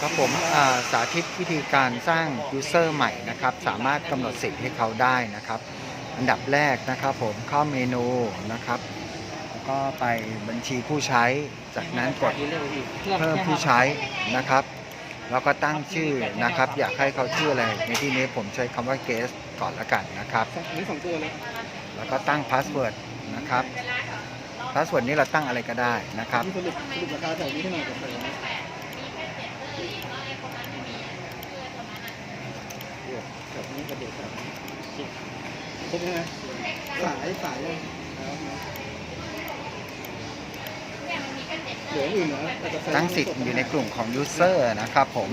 ครับผมอ่าสาธิตวิธีการสร้าง user ใหม่นะครับ สามารถกำหนดสิทธิ์ให้เขาได้นะครับ อันดับแรกนะครับผมเข้าเมนูนะครับ แล้วก็ไปบัญชีผู้ใช้ จากนั้นกดเพิ่มผู้ใช้นะครับ แล้วก็ตั้งชื่อนะครับ อยากให้เขาชื่ออะไร ในที่นี้ผมใช้คำว่า guest ก่อนละกันนะครับอันนี้สองตัวนะแล้วก็ตั้งพาสเวิร์ดนะครับพาสเวิร์ดนี้เราตั้งอะไรก็ได้นะครับนี่สรุปสรุปราคาแถวนี้ให้หน่อย กับนี้กับเดี๋ยวแถวนี้ครบไหมสายสายเลยตั้งสิทธิ์อยู่ในกลุ่มของ user นะครับผม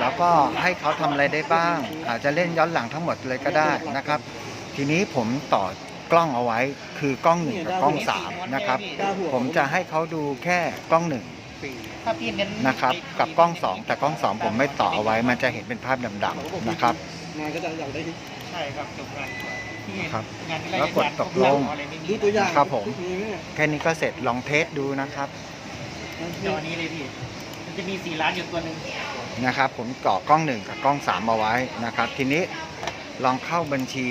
แล้วก็ให้เขาทำอะไรได้บ้าง อาจจะเล่นย้อนหลังทั้งหมดเลยก็ได้นะครับ ทีนี้ผมต่อกล้องเอาไว้คือกล้องหนึ่งกับกล้องสามนะครับ ผมจะให้เขาดูแค่กล้องหนึ่ง ถ้าพี่เน้นนะครับ กับกล้องสองแต่กล้องสองผมไม่ต่อเอาไว้มันจะเห็นเป็นภาพดำๆนะครับงานก็จะอยากได้ที่ใช่ครับจบงานที่ครับงานที่แล้วกดตกลงอะไรไม่มีดูตัวอย่างครับผมมีไหมเนี่ยแค่นี้ก็เสร็จลองเทสดูนะครับจอนี้เลยพี่มันจะมีสี่ล้านอยู่ตัวหนึ่งนะครับ ผมก่อกล้องหนึ่งกับกล้องสามเอาไว้นะครับ ทีนี้ลองเข้าบัญชี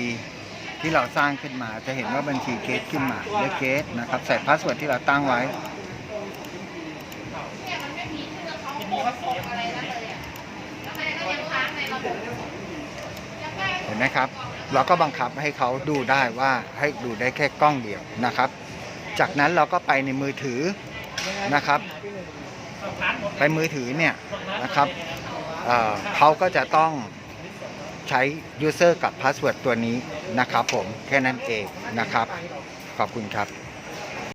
ที่เราสร้างขึ้นมาจะเห็นว่าบัญชีเกสขึ้นมาด้วยเกสนะครับใส่พาสเวิร์ดที่เราตั้งไว้ จะมีว่าสี เห็นไหมครับ เราก็บังคับให้เขาดูได้ว่าให้ดูได้แค่กล้องเดียวนะครับ จากนั้นเราก็ไปในมือถือนะครับ ไปมือถือเนี่ยนะครับเเขาก็จะต้องใช้ user กับ password ตัวนี้นะครับผมแค่นั้นเองนะครับ ขอบคุณครับ